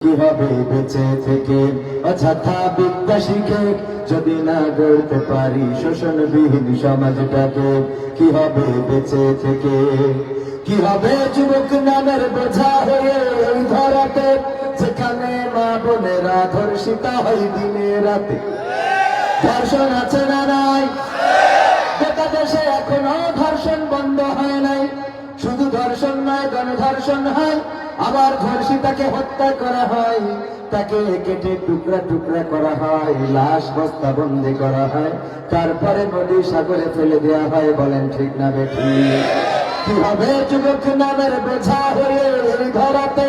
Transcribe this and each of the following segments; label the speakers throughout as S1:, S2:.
S1: কি হবে বেঁচে থেকে? অযথা বিদ্যা শিখে যদি না গড়তে পারি শোষণবিহীন সমাজটাকে কি হবে বেঁচে থেকে? কি হবে যুবক নামের বোঝা হয়ে এই ধরাতে? যেখানে মা বোনেরা ধর্ষিতা হয় দিনে রাতে। ধর্ষণ আছে না নাই? গোটা দেশে এখনও ধর্ষণ বন্ধ হয় নাই। ধর্ষণ নয়, গণধর্ষণ হয়। আবার ধর্ষিতাকে হত্যা করা হয়। তাকে কেটে টুকরা টুকরা করা হয়, লাশ বস্তা বন্দি করা হয়। তারপরে নদী সাগরে ফেলে দেওয়া হয়, বলেন ঠিক না বেঠি। কি হবে যুবক নামের বোঝা হয়ে ধরাতে?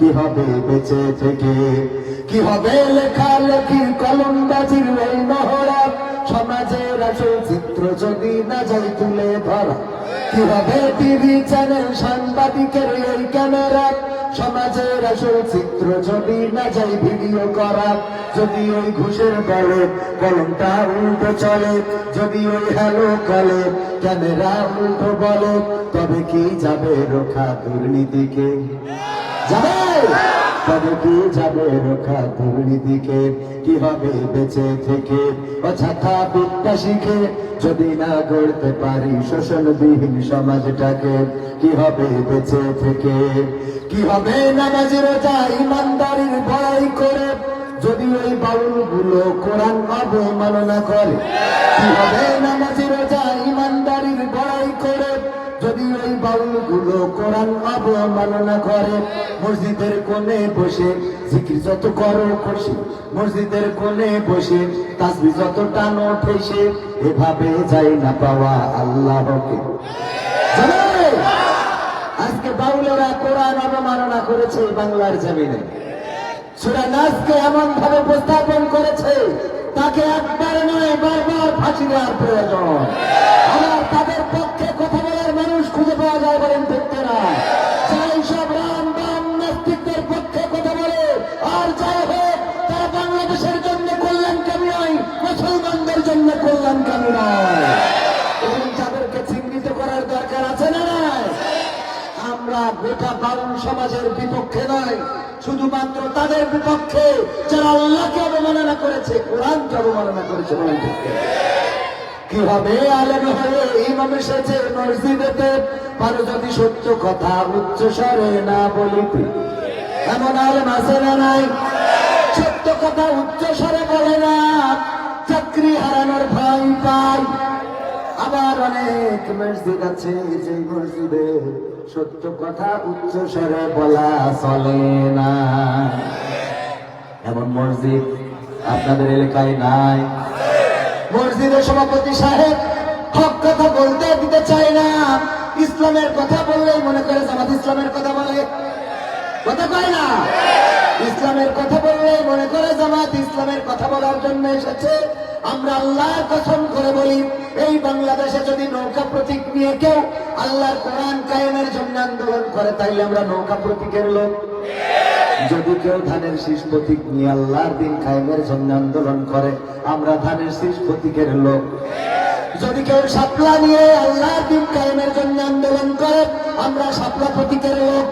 S1: কি হবে বেঁচে থেকে? কি হবে লেখালেখি কলমবাজির এই মহড়া? সমাজের আসল চিত্র যদি না যাই তুলে ধরা। কি হবে টিভি চ্যানেল সাংবাদিকের এই ক্যামেরা? সমাজের আসল চিত্র যদি না যাই ভিডিও করা। যদি ওই ঘুষের বলে কলমটা উল্টো চলে। যদি ওই হ্যালো কলে ক্যামেরা উল্টো বলে। তবে কি যাবে রোখা দুর্নীতিকে? যাবে? তবে কি যাবে রোখা দুর্নীতিকে কি হবে বেঁচে থেকে? অযথা বিদ্যা শিখে যদি না গড়তে পারি শোষণবিহীন সমাজটাকে, কি হবে বেঁচে থেকে? কি হবে নামাজ, রোজা, ইমানদারির ভয় করে? যদি ওই বাউলগুলো কোরআন অবমাননা করে, কি হবে নামাজ, রোজা গুলো কোরআন অবমাননা করে। মসজিদের কোণে বসে জিকির যত করো খুশি। মসজিদের কোণে বসে তাসবি যত টানো ঠেসে এভাবে যাই না পাওয়া আল্লাহকে? আজকে বাউলেরা কোরআন অবমাননা করেছে বাংলার জমিনে। সুরা নাচকে এমন ভাবে উপস্থাপন করেছে, তাকে একবার নয়, বারবার ফাঁসি দেওয়ার প্রয়োজন। খুঁজে পাওয়া যায় বলেন দেখতে না যাই সব রাম, বাম, নাস্তিকদের পক্ষে কথা বলে। আর যাই হোক, তারা বাংলাদেশের জন্য কল্যাণকামী নয়, মুসলমানদের জন্য কল্যাণকামী নয়। তাদেরকে চিহ্নিত করার দরকার আছে না আমরা গোটা বাউল সমাজের বিপক্ষে নয়, শুধুমাত্র তাদের বিপক্ষে যারা আল্লাহকে অবমাননা করেছে, কোরআনকে অবমাননা করেছে বলেন ঠিক কিনা? কি হবে আলেম হয়ে ইমাম এসেছে মসজিদেতে? পারো যদি সত্য কথা উচ্চ স্বরে না বলিতে এমন আলেম আছে না নাই? সত্য কথা উচ্চ স্বরে বলে না। চাকরি হারানোর ভয় পায় আবার অনেক মসজিদ আছে যে মসজিদে সত্য কথা উচ্চ স্বরে বলা চলে না। এমন মসজিদ আপনাদের এলাকায় নাই? মসজিদের সভাপতি সাহেব হক কথা বলতে দিতে চায় না। ইসলামের কথা বললেই মনে করে জামাত ইসলামের কথা বলে। কথা কয় না? ইসলামের কথা বললে মনে করে জামাত ইসলামের কথা বলার জন্য এসেছে। আমরা আল্লাহর কসম করে বলি, এই বাংলাদেশে যদি নৌকা প্রতীক নিয়ে কেউ আল্লাহর কোরআন কায়েমের জন্য আন্দোলন করে, তাইলে আমরা নৌকা প্রতীকের লোক। যদি কেউ ধানের শীষ প্রতীক নিয়ে আল্লাহর দিন কায়েমের জন্য আন্দোলন করে, আমরা ধানের শীষ প্রতীকের লোক। যদি কেউ সাপলা নিয়ে আল্লাহর দিন কায়েমের জন্য আন্দোলন করে, আমরা সাপলা প্রতীকের লোক।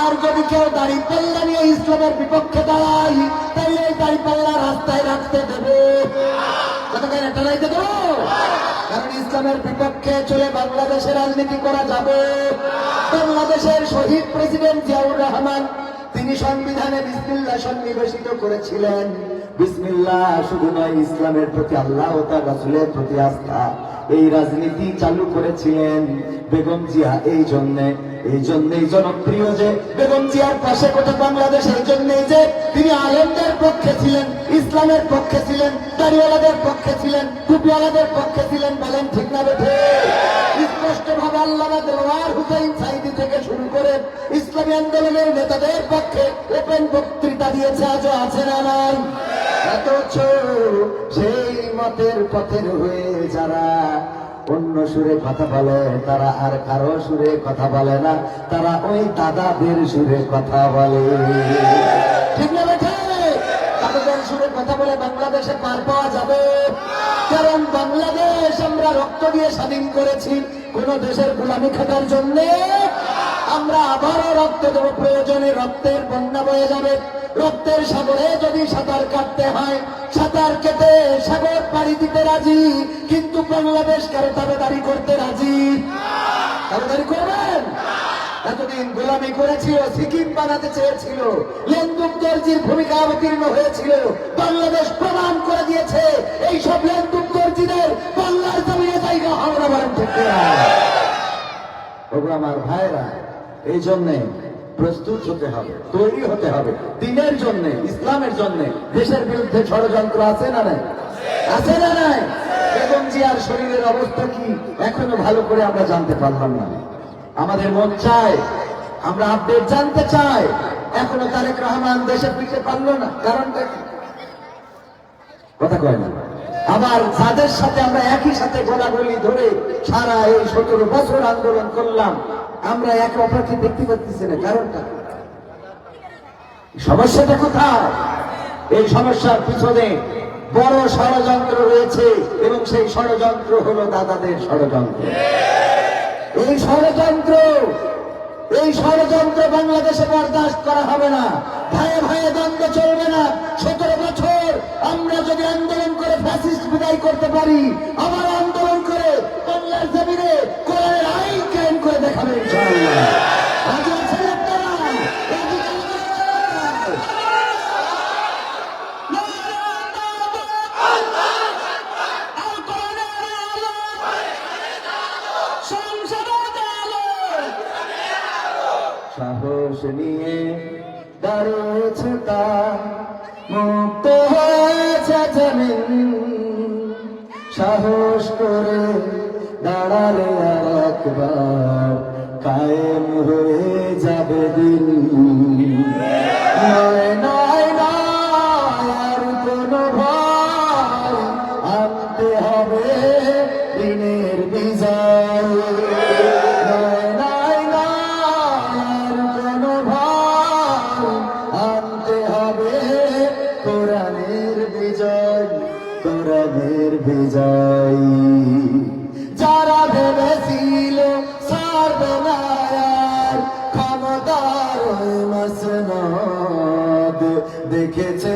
S1: আর যদি কেউ দাড়ি পাল্লা নিয়ে ইসলামের বিপক্ষে দাঁড়াই তাহলে এই দাড়ি পাল্লা রাস্তায় রাখতে দেবে। কতক্ষণ দেবো? কারণ ইসলামের বিপক্ষে চলে বাংলাদেশে রাজনীতি করা যাবে। বাংলাদেশের শহীদ প্রেসিডেন্ট জিয়াউর রহমান তিনি সংবিধানে বিসমিল্লাহ সন্নিবেশিত করেছিলেন। বিসমিল্লাহ শুধু নয়, ইসলামের প্রতি আল্লাহ ও তার রাসূলের প্রতি আস্থা। এই রাজনীতি চালু করেছিলেন বেগম জিয়া। এই জন্যে, এই জন্যই জনপ্রিয় যে বেগম জিয়ার পাশে গোটা বাংলাদেশ, এই জন্যই যে তিনি আলেমদের পক্ষে ছিলেন, ইসলামের পক্ষে ছিলেন, দাড়িওয়ালাদের পক্ষে ছিলেন টুপিওয়ালাদের পক্ষে ছিলেন বলেন ঠিক না বেঠে স্পষ্টভাবে আল্লামা দেওয়ার হুসাইন সাইদি থেকে শুরু করে ইসলামী আন্দোলনের নেতাদের পক্ষে ওপেন বক্তৃতা দিয়েছে, আজও আছে না নাই? অথচ সেই মতের পথের হয়ে যারা অন্য সুরে কথা বলে, তারা আর কারও সুরে কথা বলে না, তারা ওই দাদাদের সুরে কথা বলে। ঠিক না বেঠে? দাদাদের সুরে কথা বলে বাংলাদেশে পার পাওয়া যাবে। আমরা রক্ত দিয়ে স্বাধীন করেছি কোন দেশের গোলামি খাটার জন্য। আমরা আবারও রক্ত দেব, প্রয়োজনে রক্তের বন্যা বয়ে যাবে। রক্তের সাগরে যদি সাঁতার কাটতে হয়, সাঁতার কেটে সাগর পাড়ি দিতে রাজি। কিন্তু বাংলাদেশ কারও দাবেদারি করতে রাজি? দাবেদারি করবেন? এতদিন গোলামি করেছিল, সিকিম বানাতে চেয়েছিল লেন্দুক দর্জির ভূমিকা অবতীর্ণ হয়েছিল, বাংলাদেশ প্রমাণ করে দিয়েছে এই সব লেন্দুক আমার ভাইরা, এই জন্যে প্রস্তুত হতে হবে, তৈরি হতে হবে। দিনের জন্য, ইসলামের জন্য, দেশের বিরুদ্ধে ষড়যন্ত্র আছে না নাই? আছে না নাই? বেগম জিয়ার শরীরের অবস্থা কি এখনও ভালো করে আমরা জানতে পারলাম না। আমাদের মন চায়, আমরা আপডেট জানতে চাই। এখনও তারেক রহমান দেশে ফিরতে পারল না, কারণটা কি? কথা কয় না। আবার যাদের সাথে আমরা একই সাথে গোলাগুলি ধরে সারা এই সতেরো বছর আন্দোলন করলাম, আমরা একে অপরকে দেখতে পাচ্ছি না, কারণটা সমস্যাটা কোথায়? এই সমস্যার পিছনে বড় ষড়যন্ত্র রয়েছে এবং সেই ষড়যন্ত্র হলো দাদাদের ষড়যন্ত্র। এই ষড়যন্ত্র এই ষড়যন্ত্র বাংলাদেশে বরদাস্ত করা হবে না। ভাইয়ে ভাইয়ে দ্বন্দ্ব চলবে না। সতেরো বছর আমরা যদি আন্দোলন করে ফ্যাসিস্ট বিদায় করতে পারি, আবার আন্দোলন করে বাংলার জমিনে কোরআনের আইন কায়েম করে দেখাবে সাহস করে দাঁড়ালে আর একবার। দেখেছে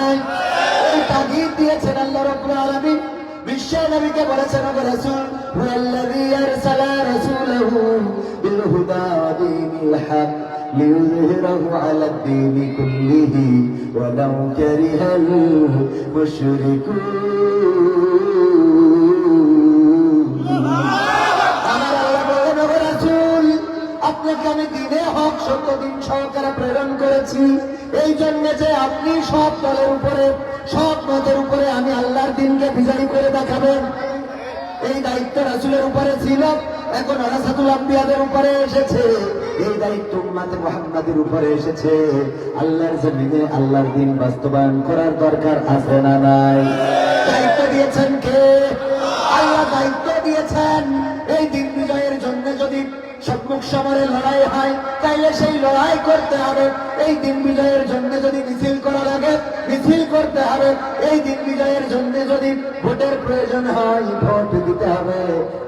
S1: নাই এই তাগিদ দিয়েছেন আল্লাহ রাব্বুল আলামিন বিশ্ব নবীকে বলেছেন ওগো রাসূল হুয়াল্লাযী আরসালা রাসূলাহু বিল হুদা ওয়া দীনিল হক ليظهره على الدين كله ولو كره المشركون আমার আল্লাহ বললেন ওগো রাসূল আপনাকে আমি দিনে হক সত্য দিন সহকারে প্রেরণ করেছি এই জন্য যে আপনি সব দলের উপরে, সব মতের উপরে আমি আল্লাহর দিনকে বিজয়ী করে দেখাবেন এই দায়িত্ব রাসূলের উপরে ছিল, এখন আরাসাতুল আম্বিয়াদের উপরে এসেছে। এই দায়িত্ব উম্মাতে মুহাম্মাদের উপরে এসেছে। আল্লাহর জমিনে আল্লাহর দিন বাস্তবায়ন করার দরকার আছে না নাই? দায়িত্ব দিয়েছেন কে? আল্লাহ দায়িত্ব দিয়েছেন। সমরে লড়াই হয়, তাইলে সেই লড়াই করতে হবে। এই দিন বিজয়ের জন্য যদি মিছিল করা লাগে, মিছিল করতে হবে। এই দিন বিজয়ের জন্য যদি ভোটের প্রয়োজন হয়, ভোট দিতে হবে।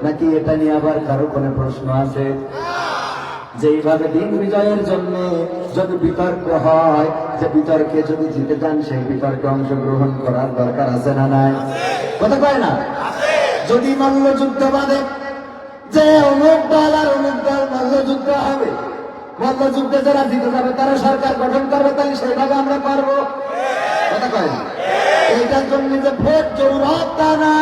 S1: নাকি এটা নিয়ে আবার কারও কোনো প্রশ্ন আছে? যেইভাবে দিন বিজয়ের জন্য যদি বিতর্ক হয়, যে বিতর্কে যদি জিতে যান, সেই বিতর্কে অংশগ্রহণ করার দরকার আছে না নাই? কথা কয় না? যদি মল্লযুদ্ধ বাদে যে অমুক দল আর অমুক দল মল্লযুদ্ধ হবে, মল্লযুদ্ধে যারা জিতে যাবে, তারা সরকার গঠন করবে তাহলে সেইভাবে আমরা পারব কথা কয় এইটার জন্য যে ভোট জরুরত তা না।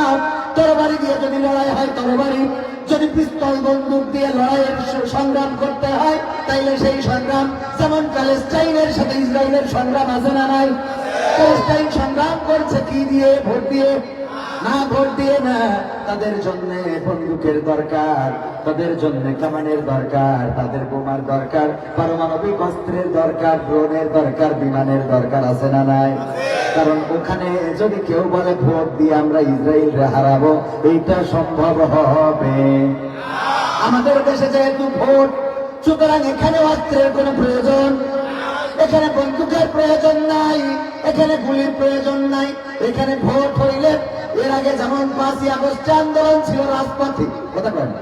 S1: তরবারি দিয়ে যদি লড়াই হয়, তরবারি। যদি পিস্তল, বন্দুক দিয়ে লড়াইয়ের সংগ্রাম করতে হয়, তাইলে সেই সংগ্রাম। যেমন প্যালেস্টাইনের সাথে ইসরায়েলের সংগ্রাম আছে না নাই? প্যালেস্টাইন সংগ্রাম করছে কি দিয়ে? ভোট দিয়ে। না ভোট দিয়ে না, তাদের জন্য বন্দুকের দরকার, তাদের জন্য কামানের দরকার, তাদের বোমার দরকার, পারমাণবিক অস্ত্রের দরকার, ড্রোনের দরকার, বিমানের দরকার আছে না নাই? কারণ ওখানে যদি কেউ বলে ভোট দিয়ে আমরা ইসরায়েল হারাবো, এইটা সম্ভব হবে। আমাদের দেশে যেহেতু ভোট, সুতরাং এখানে অস্ত্রের কোনো প্রয়োজন এখানে বন্দুকের প্রয়োজন নাই, এখানে গুলির প্রয়োজন নাই, এখানে ভোট হইলে এর আগে যেমন পাঁচই আগস্টে আন্দোলন ছিল রাজপথে, কথা বলেন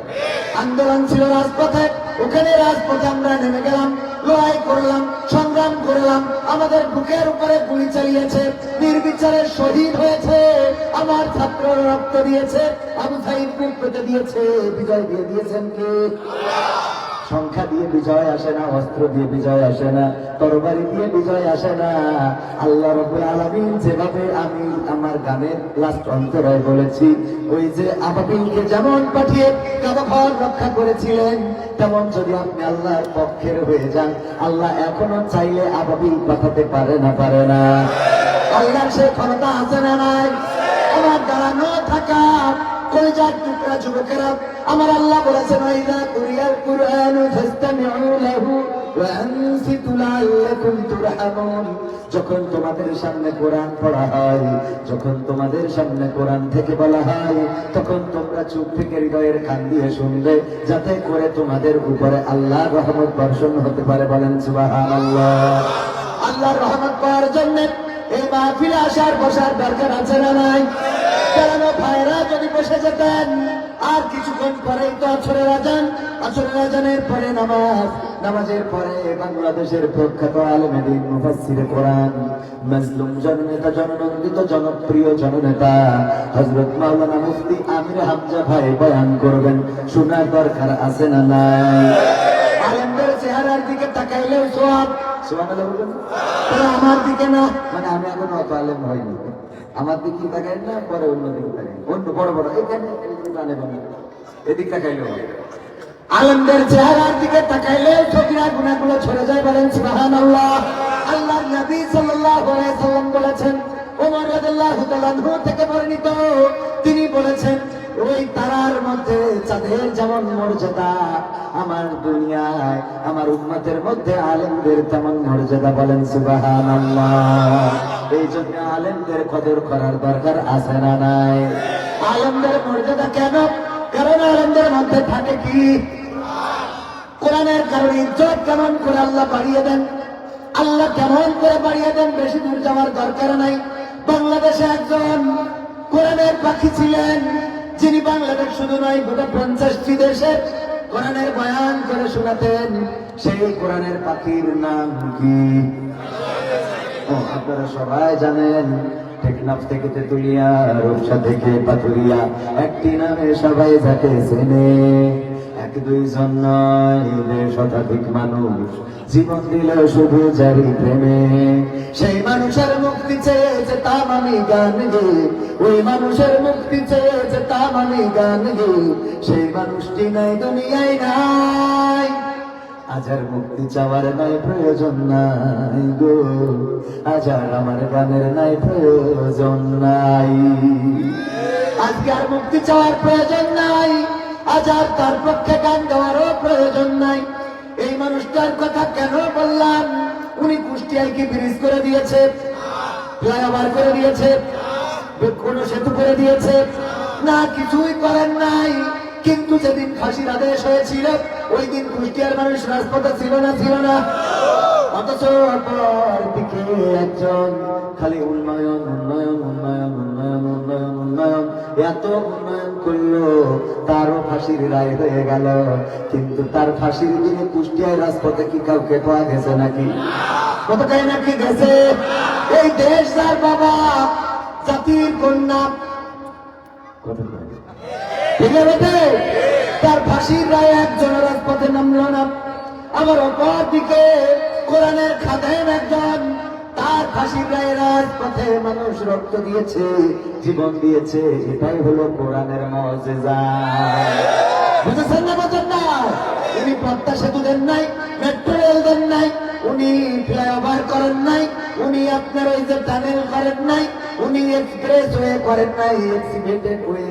S1: আন্দোলন ছিল রাজপথে, ওখানে রাজপথে আমরা নেমে গেলাম, লড়াই করলাম, সংগ্রাম করলাম, আমাদের বুকের উপরে গুলি চালিয়েছে, নির্বিচারে শহীদ হয়েছে, আমার ছাত্র রক্ত দিয়েছে, আবু সাইদ পেতে দিয়েছে, বিজয় দিয়ে দিয়েছেন কে? সংখ্যা দিয়ে বিজয় আসে না, অস্ত্র দিয়ে বিজয় আসে না, তরবারি দিয়ে বিজয় আসে না। আল্লাহ রবুল আলমিন যেভাবে আমি আমার গানের লাস্ট অন্তরায় বলেছি, ওই যে আবাবিলকে যেমন পাঠিয়ে কাবাঘর রক্ষা করেছিলেন, তেমন যদি আপনি আল্লাহর পক্ষের হয়ে যান, আল্লাহ এখনও চাইলে আবাবিল পাঠাতে পারে না পারে না। আল্লাহর সে ক্ষমতা আছে না নাই? আমার দাঁড়ানো থাকা কলিজার টুকরা যুবকেরা, আমার আল্লাহ বলেছেন, ওয়াইদা কুরিয়াল কুরআন ফাসতামিউ লাহু ওয়া আনসিতু লাআল্লাকুম তুরহামুন। যখন তোমাদের সামনে কোরআন পড়া হয়, যখন তোমাদের সামনে কোরআন থেকে বলা হয়, তখন তোমরা চুপ থেকে হৃদয়ের কান দিয়ে শুনবে, যাতে করে তোমাদের উপরে আল্লাহ রহমত বর্ষণ হতে পারে বলেন সুবহানাল্লাহ। আল্লাহর রহমত পাওয়ার জন্য এই মাহফিলে আসার বসার দরকার আছে না নাই? কারণ ভাইরা যদি বসে যেতেন? আর কিছুক্ষণ পরেই তো আছরের আজান আছরের আজানের পরে নামাজ। নামাজের পরে বাংলাদেশের প্রখ্যাত আলমেদিন মুফাসসিরে কোরআন। মাজলুম জননেতা, জননন্দিত, জনপ্রিয় জননেতা হযরত মাওলানা মুফতি আমির হামজা ভাই বয়ান করবেন শোনার দরকার আছে না নাই? আলেমদের চেহারার দিকে তাকাইলেও সোয়াব সোয়াব বলবেন আমার দিকে না। মানে আমি এখন অত আলেম হইনি। আমার দিকে তাকাই না, পরে অন্য দিকে তাকাই অন্য বড় বড়, এখানে এখানে বানাই। এদিক তাকাইলেও হবে। আলেমদের চেহারার দিকে তাকাইলে ছবিরা গুণাগুলো ছড়ে যায় বলেন সুবাহান আল্লাহ আল্লাহ নবী সাল্লাল্লাহু আলাইহি সাল্লাম বলেছেন, ওমর রাদিয়াল্লাহু তাআলা থেকে বর্ণিত তিনি বলেছেন, ওই তারার মধ্যে চাঁদের যেমন মর্যাদা, আমার দুনিয়ায়, আমার উম্মতের মধ্যে আলেমদের তেমন মর্যাদা বলেন, সুবহানাল্লাহ এই জন্য আলেমদের কদর করার দরকার আছে না নাই? আলেমদের মর্যাদা কেন? কারণ আলেমদের মধ্যে থাকে কি? কোরআনের কারণে ইজ্জত কেমন করে আল্লাহ বাড়িয়ে দেন? আল্লাহ কেমন করে বাড়িয়ে দেন? বেশি দূর যাওয়ার দরকার নাই। বাংলাদেশে একজন কোরআনের পাখি ছিলেন, যিনি বাংলাদেশ শুধু নয়, গোটা পঞ্চাশটি দেশে কোরআনের বয়ান করে শোনাতেন। সেই কোরআনের পাখির নাম কি? আপনারা সবাই জানেন, টেকনাফ থেকে তেতুলিয়া, রূপসা থেকে পাথুরিয়া, একটি নামে সবাই যাকে চেনে। এক দুইজন নয় শতাধিক মানুষ, জীবন দিল শুধু জারি প্রেমে। সেই মানুষের মুক্তি চেয়েছে তাম আমি গান গে, ওই মানুষের মুক্তি চেয়েছে তাম আমি গান গে। সেই মানুষটি নাই, দুনিয়ায় নাই। আজার মুক্তি চাওয়ার নাই প্রয়োজন নাই গো। আজার আমার গানের নাই প্রয়োজন নাই। আজকে আর মুক্তি চাওয়ার প্রয়োজন নাই আজার তার পক্ষে গান গাওয়ারও প্রয়োজন নাই। এই মানুষটার কথা কেন বললাম? উনি কুষ্টিয়ায় কি ব্রিজ করে দিয়েছে, ফ্লাইওভার করে দিয়েছে কোনো সেতু করে দিয়েছে। না, কিছুই করেন নাই। কিন্তু যেদিন ফাঁসির আদেশ হয়েছিল ওই দিন কুষ্টিয়ার মানুষ রাজপথে ছিল না ছিল না? অথচ অপর দিকে একজন খালি উন্নয়ন উন্নয়ন উন্নয়ন উন্নয়ন উন্নয়ন উন্নয়ন, এত উন্নয়ন করল, তারও ফাঁসির রায় হয়ে গেল। কিন্তু তার ফাঁসির দিনে কুষ্টিয়ায় রাজপথে কি কাউকে পাওয়া গেছে নাকি? কতটাই নাকি গেছে? এই দেশ যার বাবা, জাতির কন্যা। কথা? তার ফাঁসির রায় একজন রাজপথে নামলো না। আবার অপর দিকে কোরআনের খাদেম একজন, তার ফাঁসির রায় রাজপথে মানুষ রক্ত দিয়েছে, জীবন দিয়েছে। এটাই হলো কোরআনের মজেজা। বুঝেছেন না বোঝেন না উনি পদ্মা সেতু দেন নাই মেট্রো রেল দেন নাই, উনি ফ্লাইওভার করেন নাই, উনি আপনার ওই যে টানেল করেন নাই উনি এক্সপ্রেস ওয়ে করেন নাই এক্সিডেন্টেড ওয়ে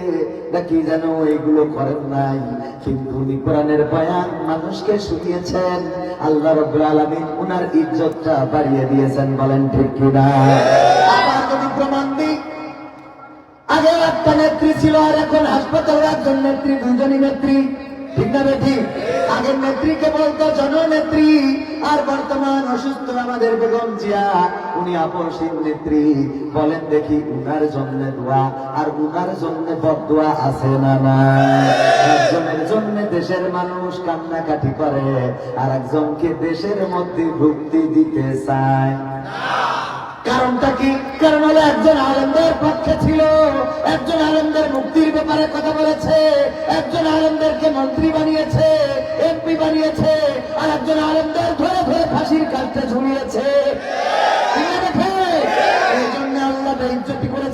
S1: নাকি যেন এগুলো করেন নাই। কিন্তু উনি কোরআনের বয়ান মানুষকে শুনিয়েছেন। আল্লাহ রব্বুল আলামিন উনার ইজ্জতটা বাড়িয়ে দিয়েছেন, বলেন ঠিক কিনা? আবার যদি প্রমাণ দিই আগে একটা নেত্রী ছিল আর এখন হাসপাতালে একজন নেত্রী, দুজনই নেত্রী। ঠিক না বেঠি আগের নেত্রীকে বলতো জননেত্রী, আর বর্তমান অসুস্থ আমাদের বেগম জিয়া। উনি নেত্রী। বলেন দেখি উনার জন্য দোয়া, আর উনার জন্য বদোয়া আছে না না একজনের জন্য দেশের মানুষ কান্নাকাটি করে, আর একজনকে দেশের মধ্যে ভুক্তি দিতে চায়। কারণটা কি? কারণ হলো একজন আলমদের পক্ষে ছিল, একজন আলমদের মুক্তির ব্যাপারে কথা বলেছে, একজন আলমদেরকে মন্ত্রী বানিয়েছে এমপি বানিয়েছে, আর একজন আলমদের ধরে ধরে ফাঁসির কাজটা ঝুলিয়েছে? এই জন্য আল্লাহ করেছে করে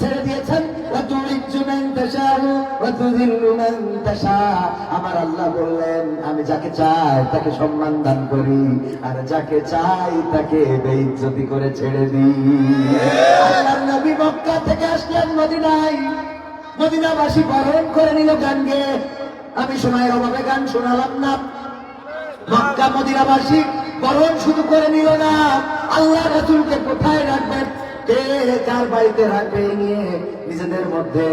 S1: আমার আল্লাহ বললেন, আমি যাকে চাই তাকে সম্মান দান করি, আর যাকে চাই তাকে বেইজ্জতি করে ছেড়ে দিই। মক্কা থেকে আসলেন মদিনায়। মদিনাবাসী বরণ করে নিল গান গেয়ে আমি সময়ের অভাবে গান শোনালাম না। মক্কা মদিনাবাসী বরণ শুধু করে নিল না। আল্লাহ রাসূলকে কোথায় রাখবেন? কে কার বাড়িতে রাখবে নিয়ে নিজেদের মধ্যে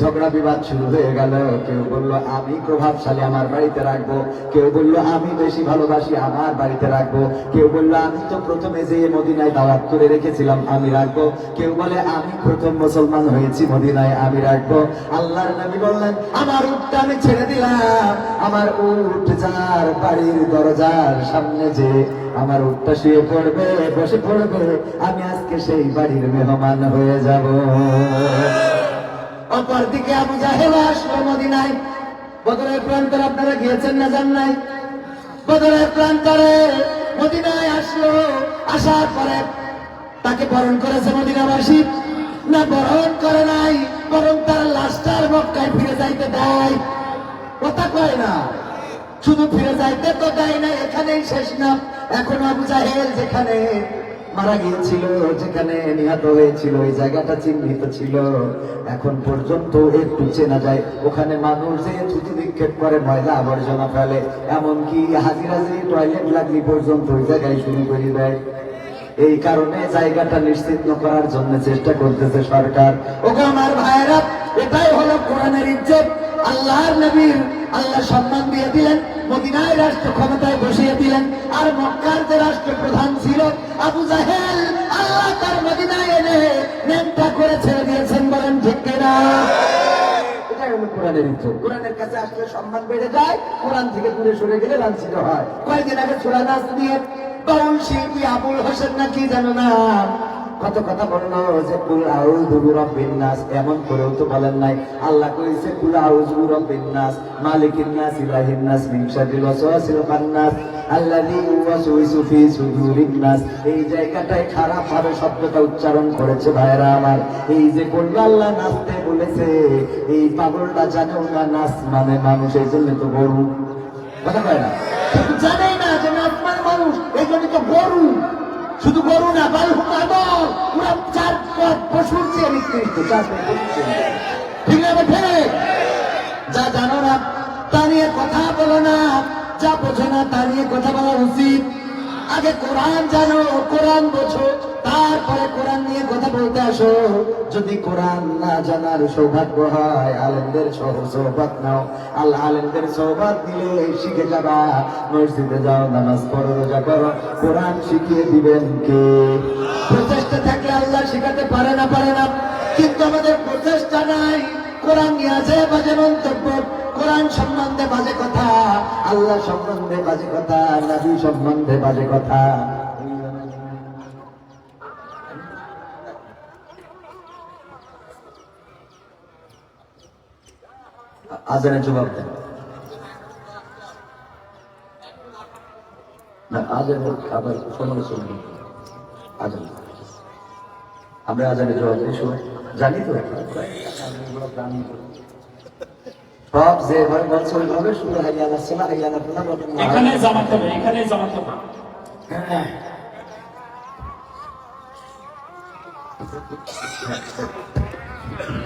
S1: ঝগড়া বিবাদ শুরু হয়ে গেল। কেউ বলল, আমি প্রভাবশালী, আমার বাড়িতে রাখব। কেউ বলল, আমি বেশি ভালোবাসি, আমার বাড়িতে রাখব। কেউ বলল, আমি তো প্রথমে যে মদিনায় দাওয়াত করে রেখেছিলাম, আমি রাখব। কেউ বলে, আমি প্রথম মুসলমান হয়েছি, মদিনায় আমি রাখব। আল্লাহর নবী বললেন, আমার উটটা আমি ছেড়ে দিলাম। আমার উট যার বাড়ির দরজার সামনে যে আমার উটটা শুয়ে পড়বে, বসে পড়বে, আমি আজকে সেই বাড়ির মেহমান হয়ে যাব। অপর দিকে আবু জাহেল আসলো মদিনায়। বদরের প্রান্তরে আপনারা গিয়েছেন না যান নাই? বদরের প্রান্তরে মদিনায় আসলো, আসার পরে তাকে বরণ করেছে মদিনাবাসী। না বরণ করে নাই, বরং তার লাশটার মক্কায় ফিরে যাইতে দেয়। কথা কয় না। শুধু ফিরে যাইতে তো দেয় না, এখানেই শেষ না। এখন আবু জাহেল যেখানে মারা গিয়েছিল, যেখানে নিহত হয়েছিল ওই জায়গাটা চিহ্নিত ছিল। এখন পর্যন্ত একটু চেনা যায়, ওখানে মানুষ যে থুতু নিক্ষেপ করে, ময়লা আবর্জনা ফেলে, এমনকি হাজিরাজি টয়লেট লাগলি পর্যন্ত ওই জায়গায় শুরু করে দেয়। এই কারণে জায়গাটা নিশ্চিত করার জন্য চেষ্টা করতেছে সরকার। ওকে আমার ভাইয়েরা, এটাই হলো কোরআনের ইজ্জত। আল্লাহর নবীর আল্লাহ সম্মান দিয়ে দিলেন। মদিনায় রাষ্ট্র ক্ষমতায় বসিয়ে দিলেন। আর মক্কার যে রাষ্ট্র প্রধান ছিল আবু জাহেল, আল্লাহ তার মদিনায় এনে নেমটা করে ছেড়ে দিয়েছেন বলেন ঠিক কোরআন। কোরআনের কাছে আসলে সম্মান বেড়ে যায়, কোরআন থেকে দূরে সরে গেলে লাঞ্ছিত হয়। কয়েকদিন আগে সুরা নাচ দিয়ে, বাউল শিল্পী আবুল হোসেন না কি জানো না? কত কথা বলল যে কুল আউযু বিরাব্বিন নাস, এমন করেও তো বলেন নাই। আল্লাহ কইছে কুল আউযু বিরাব্বিন নাস, মালিকিন নাস, ইলাহিন নাস, মিন শাররিল ওয়াসওয়াসিল ফি সুদুরিন নাস। এই জায়গাটায় খারাপ ভাবে শব্দটা উচ্চারণ করেছে ভাইরা আমার। এই যে বলল আল্লাহ নাচতে বলেছে, এই পাগলটা জানেও না নাচ মানে মানুষ, এই জন্য তো গরু। কথা কয় না? জানেই না যে নাচ মানে মানুষ, এই জন্য তো গরু। শুধু গরু না বাল হুকাদল পুরো চার পশুর চেয়ে নিকৃষ্ট চার। ঠিক না ঠিক যা জানো না, তা নিয়ে কথা বলো না। যা বোঝো না, তা নিয়ে কথা বলা উচিত। আগে কোরআন জানো, কোরআন বোঝো। তারপরে কোরআন নিয়ে কথা বলতে আসো। যদি কোরআন না জানার সৌভাগ্য হয়, আলেমদের সহ সৌভাগ নাও। আল্লাহ আলেমদের সৌভাগ দিলে শিখে যাবা। মসজিদে যাও, নামাজ পড়ো, রোজা করো। কোরআন শিখিয়ে দিবেন কে? প্রচেষ্টা থাকলে আল্লাহ শিখাতে পারে না পারে না। কিন্তু আমাদের প্রচেষ্টা নাই। কোরআন নিয়ে আছে বাজে মন্তব্য। কোরআন সম্বন্ধে বাজে কথা। আল্লাহ সম্বন্ধে বাজে কথা, নবী সম্বন্ধে বাজে কথা। আজানের জবাব দেন। না আজানের আবার সমালোচনা আজান। আমরা আজানের জবাব দিই শুনে। জানি তো? সব যে ভাবে বলছে ওইভাবে শুধু হাইয়ানা ছিল হাইয়ানা পুনা
S2: এখানে জামাতে হবে এখানে জামাতে হবে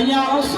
S2: અહીંયા
S1: આવશે?